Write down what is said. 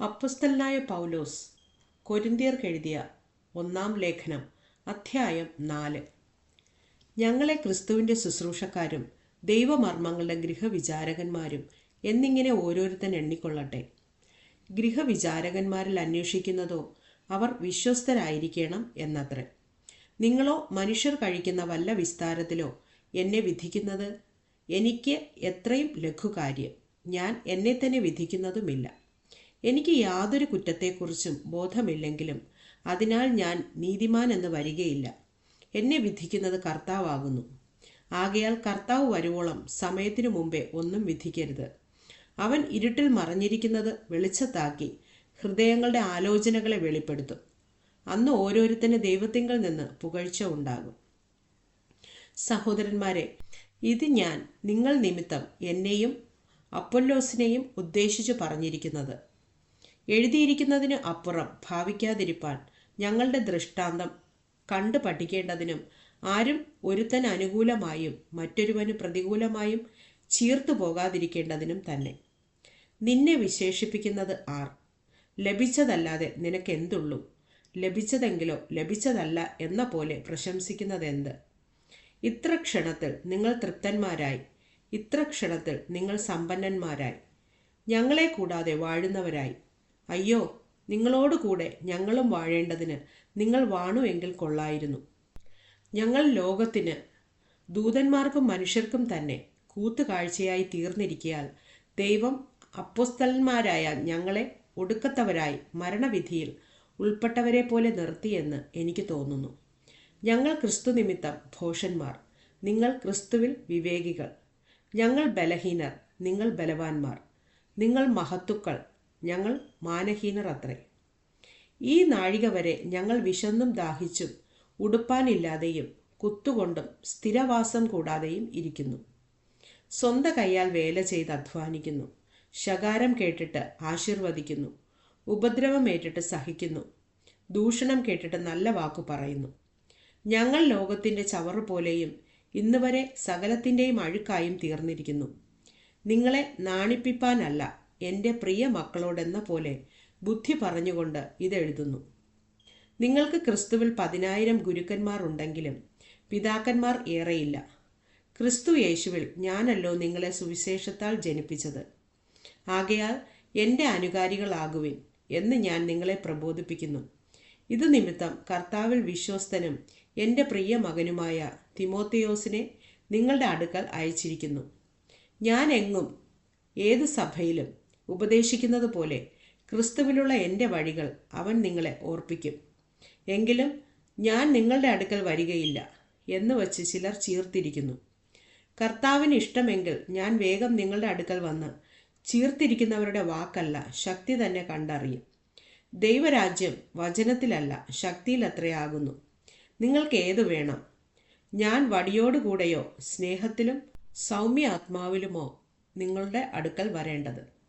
അപ്പസ്തലനായ പൗലോസ് കൊരിന്തിയർക്കെഴുതിയ ഒന്നാം ലേഖനം അധ്യായം നാല്. ഞങ്ങളെ ക്രിസ്തുവിന്റെ ശുശ്രൂഷക്കാരും ദൈവമർമ്മങ്ങളുടെ ഗൃഹവിചാരകന്മാരും എന്നിങ്ങനെ ഓരോരുത്തൻ എണ്ണിക്കൊള്ളട്ടെ. ഗൃഹവിചാരകന്മാരിൽ അന്വേഷിക്കുന്നതോ അവർ വിശ്വസ്തരായിരിക്കണം എന്നത്രേ. നിങ്ങളോ മനുഷ്യർ കഴിക്കുന്ന വല്ല വിസ്താരത്തിലോ എന്നെ വിധിക്കുന്നത്? എനിക്ക് എത്രയും ലഘുകാര്യം. ഞാൻ എന്നെ തന്നെ വിധിക്കുന്നതുമില്ല. എനിക്ക് യാതൊരു കുറ്റത്തെക്കുറിച്ചും ബോധമില്ലെങ്കിലും അതിനാൽ ഞാൻ നീതിമാൻ എന്ന് വരികയില്ല. എന്നെ വിധിക്കുന്നത് കർത്താവാകുന്നു. ആകയാൽ കർത്താവ് വരുവോളം സമയത്തിനു മുമ്പേ ഒന്നും വിധിക്കരുത്. അവൻ ഇരുട്ടിൽ മറഞ്ഞിരിക്കുന്നത് വെളിച്ചത്താക്കി ഹൃദയങ്ങളുടെ ആലോചനകളെ വെളിപ്പെടുത്തും. അന്ന് ഓരോരുത്തന് ദൈവത്തിങ്കിൽ നിന്ന് പുകഴ്ച ഉണ്ടാകും. സഹോദരന്മാരെ ഇത് ഞാൻ നിങ്ങൾ നിമിത്തം എന്നെയും അപ്പൊല്ലോസിനെയും ഉദ്ദേശിച്ചു പറഞ്ഞിരിക്കുന്നത്. എഴുതിയിരിക്കുന്നതിന് അപ്പുറം ഭാവിക്കാതിരിപ്പാൻ ഞങ്ങളുടെ ദൃഷ്ടാന്തം കണ്ടു പഠിക്കേണ്ടതിനും ആരും ഒരുത്തൻ അനുകൂലമായും മറ്റൊരുവന് പ്രതികൂലമായും ചീർത്തു പോകാതിരിക്കേണ്ടതിനും തന്നെ. നിന്നെ വിശേഷിപ്പിക്കുന്നത് ആർ? ലഭിച്ചതല്ലാതെ നിനക്ക് എന്തുള്ളൂ ലഭിച്ചതെങ്കിലോ ലഭിച്ചതല്ല എന്ന പോലെ പ്രശംസിക്കുന്നതെന്ത്? ഇത്ര ക്ഷണത്തിൽ നിങ്ങൾ തൃപ്തന്മാരായി. ഇത്ര ക്ഷണത്തിൽ നിങ്ങൾ സമ്പന്നന്മാരായി. ഞങ്ങളെ കൂടാതെ വാഴുന്നവരായി. അയ്യോ നിങ്ങളോട് കൂടെ ഞങ്ങളും വാഴേണ്ടതിന് നിങ്ങൾ വാണു എങ്കിൽ കൊള്ളായിരുന്നു. ഞങ്ങൾ ലോകത്തിന് ദൂതന്മാർക്കും മനുഷ്യർക്കും തന്നെ കൂത്തുകാഴ്ചയായി തീർന്നിരിക്കയാൽ ദൈവം അപ്പോസ്തലന്മാരായ ഞങ്ങളെ ഒടുക്കത്തവരായി മരണവിധിയിൽ ഉൾപ്പെട്ടവരെ പോലെ നിർത്തിയെന്ന് എനിക്ക് തോന്നുന്നു. ഞങ്ങൾ ക്രിസ്തു നിമിത്തം ഭോഷന്മാർ നിങ്ങൾ ക്രിസ്തുവിൽ വിവേകികൾ. ഞങ്ങൾ ബലഹീനർ നിങ്ങൾ ബലവാന്മാർ. നിങ്ങൾ മഹത്തുക്കൾ ഞങ്ങൾ മാനഹീനർ അത്രേ ഈ നാഴിക വരെ ഞങ്ങൾ വിശന്നും ദാഹിച്ചും ഉടുപ്പാനില്ലാതെയും കുത്തുകൊണ്ടും സ്ഥിരവാസം കൂടാതെയും ഇരിക്കുന്നു. സ്വന്ത കൈയാൽ വേല ചെയ്ത് അധ്വാനിക്കുന്നു. ശകാരം കേട്ടിട്ട് ആശീർവദിക്കുന്നു. ഉപദ്രവം ഏറ്റിട്ട് സഹിക്കുന്നു. ദൂഷണം കേട്ടിട്ട് നല്ല വാക്കു പറയുന്നു. ഞങ്ങൾ ലോകത്തിന്റെ ചവറ് പോലെയും ഇന്നുവരെ സകലത്തിന്റെയും അഴുക്കായും തീർന്നിരിക്കുന്നു. നിങ്ങളെ നാണിപ്പിപ്പാനല്ല എന്റെ പ്രിയ മക്കളോടെന്ന പോലെ ബുദ്ധി പറഞ്ഞുകൊണ്ട് ഇതെഴുതുന്നു. നിങ്ങൾക്ക് ക്രിസ്തുവിൽ പതിനായിരം ഗുരുക്കന്മാർ ഉണ്ടെങ്കിലും പിതാക്കന്മാർ ഏറെയില്ല. ക്രിസ്തു യേശുവിൽ ഞാനല്ലോ നിങ്ങളെ സുവിശേഷത്താൽ ജനിപ്പിച്ചത്. ആകയാൽ എന്റെ അനുകാരികളാകുവിൻ എന്ന് ഞാൻ നിങ്ങളെ പ്രബോധിപ്പിക്കുന്നു. ഇത് നിമിത്തം കർത്താവിൽ വിശ്വസ്തനും എന്റെ പ്രിയ മകനുമായ തിമോത്തിയോസിനെ നിങ്ങളുടെ അടുക്കൽ അയച്ചിരിക്കുന്നു. ഞാൻ എങ്ങും ഏത് സഭയിലും ഉപദേശിക്കുന്നത് പോലെ ക്രിസ്തുവിലുള്ള എന്റെ വഴികൾ അവൻ നിങ്ങളെ ഓർപ്പിക്കും. എങ്കിലും ഞാൻ നിങ്ങളുടെ അടുക്കൽ വരികയില്ല എന്ന് വച്ച് ചിലർ ചീർത്തിരിക്കുന്നു. കർത്താവിന് ഇഷ്ടമെങ്കിൽ ഞാൻ വേഗം നിങ്ങളുടെ അടുക്കൽ വന്ന് ചീർത്തിരിക്കുന്നവരുടെ വാക്കല്ല ശക്തി തന്നെ കണ്ടറിയും. ദൈവരാജ്യം വചനത്തിലല്ല ശക്തിയിലത്രയാകുന്നു. നിങ്ങൾക്ക് ഏതു വേണം? ഞാൻ വടിയോടുകൂടെയോ സ്നേഹത്തിലും സൗമ്യ ആത്മാവിലുമോ നിങ്ങളുടെ അടുക്കൽ വരേണ്ടത്?